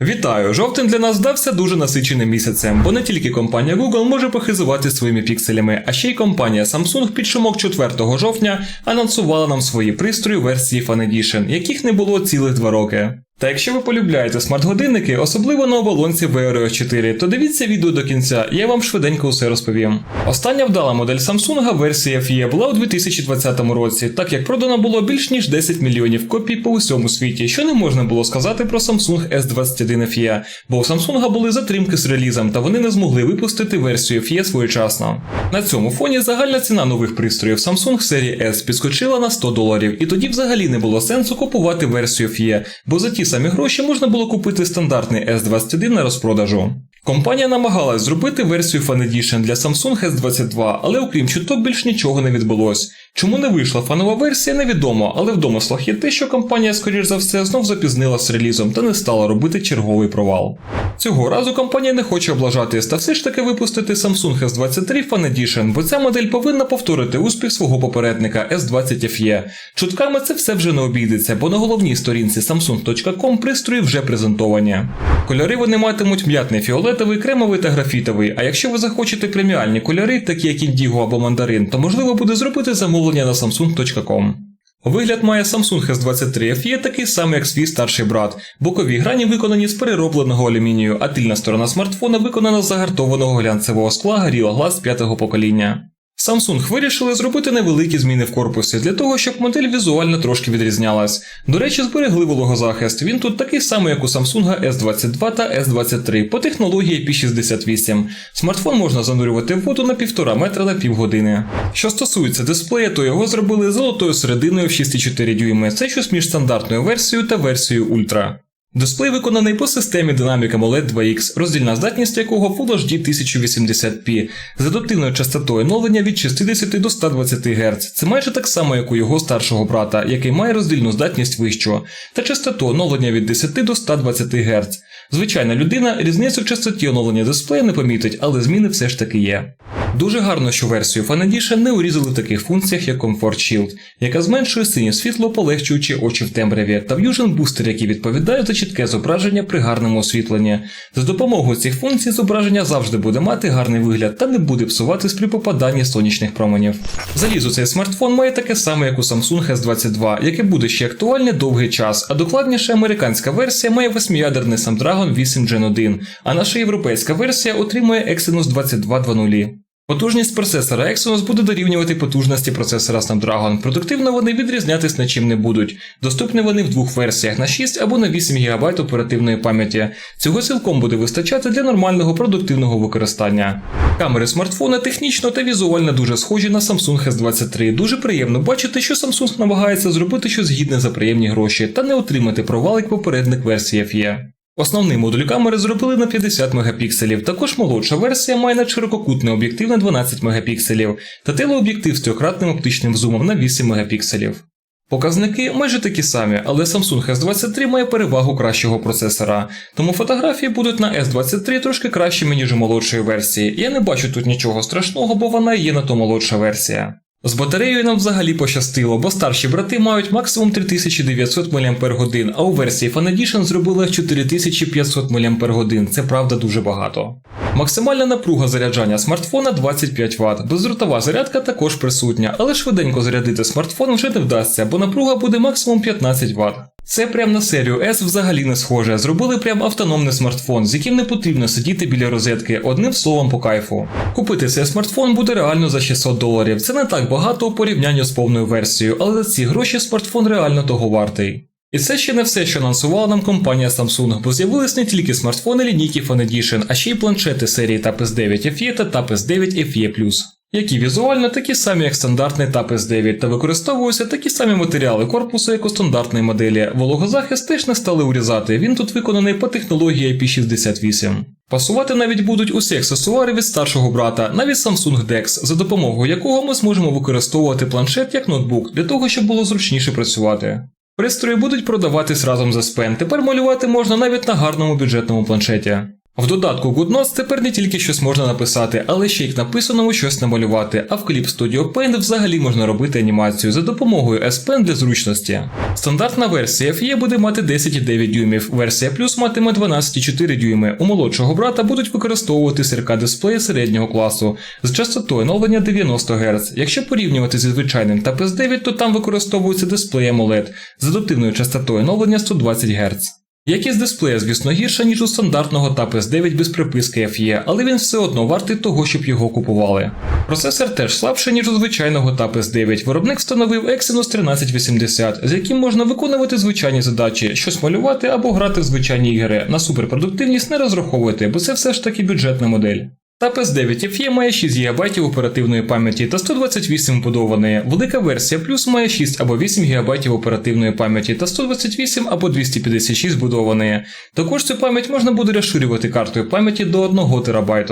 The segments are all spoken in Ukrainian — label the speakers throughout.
Speaker 1: Вітаю! Жовтень для нас здався дуже насиченим місяцем, бо не тільки компанія Google може похизувати своїми пікселями, а ще й компанія Samsung під шумок 4 жовтня анонсувала нам свої пристрої версії Fan Edition, яких не було цілих два роки. Та якщо ви полюбляєте смарт-годинники, особливо на оболонці Wear 4, то дивіться відео до кінця, я вам швиденько усе розповім. Остання вдала модель Samsung версія FE була у 2020 році, так як продано було більш ніж 10 мільйонів копій по усьому світі, що не можна було сказати про Samsung S21 FE, бо у Samsung були затримки з релізом, та вони не змогли випустити версію FE своєчасно. На цьому фоні загальна ціна нових пристроїв Samsung серії S підскочила на 100 доларів, і тоді взагалі не було сенсу купувати версію FE, бо за ті самі гроші можна було купити стандартний S21 на розпродажу. Компанія намагалась зробити версію Fan Edition для Samsung S22, але окрім чуток більш нічого не відбулось. Чому не вийшла фанова версія, невідомо, але в домислах є те, що компанія, скоріш за все, знов запізнила з релізом та не стала робити черговий провал. Цього разу компанія не хоче облажатись та все ж таки випустити Samsung S23 Fan Edition, бо ця модель повинна повторити успіх свого попередника S20 FE. Чутками це все вже не обійдеться, бо на головній сторінці samsung.com пристрої вже презентовані. Кольори вони матимуть м'ятний фіолетовий, кремовий та графітовий. А якщо ви захочете преміальні кольори, такі як індіго або мандарин, то можливо буде зробити замовлення на samsung.com. Вигляд має Samsung S23 FE такий самий, як свій старший брат. Бокові грані виконані з переробленого алюмінію, а тильна сторона смартфона виконана з загартованого глянцевого скла Gorilla Glass п'ятого покоління. Samsung вирішили зробити невеликі зміни в корпусі для того, щоб модель візуально трошки відрізнялась. До речі, зберегли вологозахист. Він тут такий самий, як у Samsung S22 та S23 по технології IP68. Смартфон можна занурювати в воду на 1,5 метра на півгодини. Що стосується дисплея, то його зробили золотою серединою в 6,4 дюйми. Це щось між стандартною версією та версією Ultra. Дисплей виконаний по системі Dynamic AMOLED 2X, роздільна здатність якого Full HD 1080p з адаптивною частотою оновлення від 60 до 120 Гц. Це майже так само, як у його старшого брата, який має роздільну здатність вищу, та частоту оновлення від 10 до 120 Гц. Звичайна людина різницю в частоті оновлення дисплея не помітить, але зміни все ж таки є. Дуже гарно, що версію Fan не урізали в таких функціях, як Comfort Shield, яка зменшує синє світло, полегшуючи очі в темряві, та Fusion Booster, який відповідає за чітке зображення при гарному освітленні. За допомогою цих функцій зображення завжди буде мати гарний вигляд та не буде псуватись при попаданні сонячних променів. Залізо цей смартфон має таке саме, як у Samsung S22, яке буде ще актуальне довгий час, а докладніше американська версія має восьмиядерний Snapdragon 8 Gen 1, а наша європейська версія отримує Exynos 2200. Потужність процесора Exynos буде дорівнювати потужності процесора Snapdragon. Продуктивно вони відрізнятись нічим не будуть. Доступні вони в двох версіях на 6 або на 8 ГБ оперативної пам'яті. Цього цілком буде вистачати для нормального продуктивного використання. Камери смартфона технічно та візуально дуже схожі на Samsung S23. Дуже приємно бачити, що Samsung намагається зробити щось гідне за приємні гроші та не отримати провал як попередник версії FE. Основний модуль камери зробили на 50 мегапікселів. Також молодша версія має надширококутний об'єктив на 12 мегапікселів та телеоб'єктив з трьохкратним оптичним зумом на 8 мегапікселів. Показники майже такі самі, але Samsung S23 має перевагу кращого процесора, тому фотографії будуть на S23 трошки кращими, ніж у молодшої версії. Я не бачу тут нічого страшного, бо вона є на то молодша версія. З батареєю нам взагалі пощастило, бо старші брати мають максимум 3900 мАч, а у версії Fan Edition зробили 4500 мАч. Це правда дуже багато. Максимальна напруга заряджання смартфона 25 Вт. Бездротова зарядка також присутня, але швиденько зарядити смартфон вже не вдасться, бо напруга буде максимум 15 Вт. Це прям на серію S взагалі не схоже. Зробили прям автономний смартфон, з яким не потрібно сидіти біля розетки, одним словом по кайфу. Купити цей смартфон буде реально за 600 доларів. Це не так багато у порівнянні з повною версією, але за ці гроші смартфон реально того вартий. І це ще не все, що анонсувала нам компанія Samsung, бо з'явились не тільки смартфони лінійки Fan Edition, а ще й планшети серії TAP S9 FE та TAP S9 FE+, які візуально такі самі, як стандартний TAP S9, та використовуються такі самі матеріали корпусу, як у стандартної моделі. Вологозахист теж не стали урізати, він тут виконаний по технології IP68. Пасувати навіть будуть усі аксесуари від старшого брата, навіть Samsung DeX, за допомогою якого ми зможемо використовувати планшет як ноутбук для того, щоб було зручніше працювати. Пристрої будуть продаватись разом за спен. Тепер малювати можна навіть на гарному бюджетному планшеті. В додатку GoodNotes тепер не тільки щось можна написати, але ще й к написаному щось намалювати, а в Clip Studio Paint взагалі можна робити анімацію за допомогою S-Pen для зручності. Стандартна версія FE буде мати 10,9 дюймів, версія Plus матиме 12,4 дюйми. У молодшого брата будуть використовувати сірка дисплеї середнього класу з частотою оновлення 90 Гц. Якщо порівнювати зі звичайним та PS9, то там використовується дисплей AMOLED з адаптивною частотою оновлення 120 Гц. Якість дисплея, звісно, гірша, ніж у стандартного TAP S9 без приписки FE, але він все одно вартий того, щоб його купували. Процесор теж слабший, ніж у звичайного TAP S9. Виробник встановив Exynos 1380, з яким можна виконувати звичайні задачі, щось малювати або грати в звичайні ігри. На суперпродуктивність не розраховувати, бо це все ж таки бюджетна модель. TAP S9 FE має 6 ГБ оперативної пам'яті та 128 вбудованої. Велика версія Plus має 6 або 8 ГБ оперативної пам'яті та 128 або 256 вбудованої. Також цю пам'ять можна буде розширювати картою пам'яті до 1 ТБ.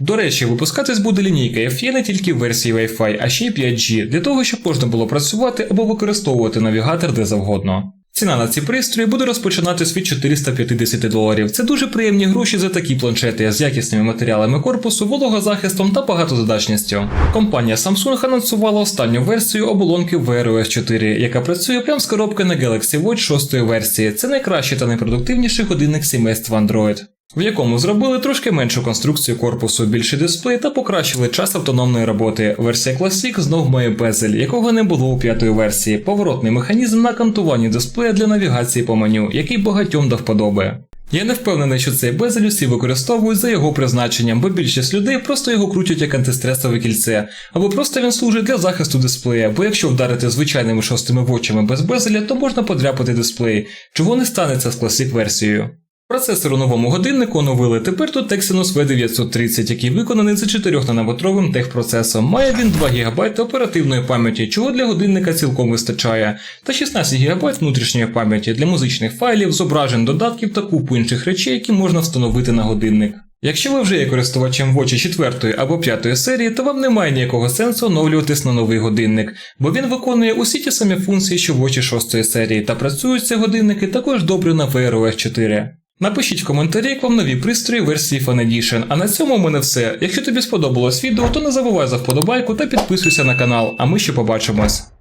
Speaker 1: До речі, випускатись буде лінійка FE не тільки в версії Wi-Fi, а ще й 5G, для того, щоб можна було працювати або використовувати навігатор де завгодно. Ціна на ці пристрої буде розпочинатись від 450 доларів. Це дуже приємні гроші за такі планшети з якісними матеріалами корпусу, вологозахистом та багатозадачністю. Компанія Samsung анонсувала останню версію оболонки Wear OS 4, яка працює прямо з коробки на Galaxy Watch 6 версії. Це найкращий та найпродуктивніший годинник сімейства Android. В якому зробили трошки меншу конструкцію корпусу, більший дисплей та покращили час автономної роботи. Версія Classic знов має безель, якого не було у п'ятої версії, поворотний механізм на кантуванні дисплея для навігації по меню, який багатьом до вподоби. Я не впевнений, що цей безель усі використовують за його призначенням, бо більшість людей просто його крутять як антистресове кільце, або просто він служить для захисту дисплея, бо якщо вдарити звичайними шостими вочами без безеля, то можна подряпати дисплей, чого не станеться з Classic версією. Процесор у новому годиннику оновили. Тепер тут Exynos V930, який виконаний за 4-нанометровим техпроцесом. Має він 2 ГБ оперативної пам'яті, чого для годинника цілком вистачає, та 16 ГБ внутрішньої пам'яті для музичних файлів, зображень, додатків та купу інших речей, які можна встановити на годинник. Якщо ви вже є користувачем Watch 4 або 5 серії, то вам немає ніякого сенсу оновлюватись на новий годинник, бо він виконує усі ті самі функції, що в Watch 6 серії, та працюють ці годинники також добре на Wear OS 4. Напишіть в коментарі, як вам нові пристрої версії Fan Edition. А на цьому у мене все. Якщо тобі сподобалось відео, то не забувай за вподобайку та підписуйся на канал, а ми ще побачимось.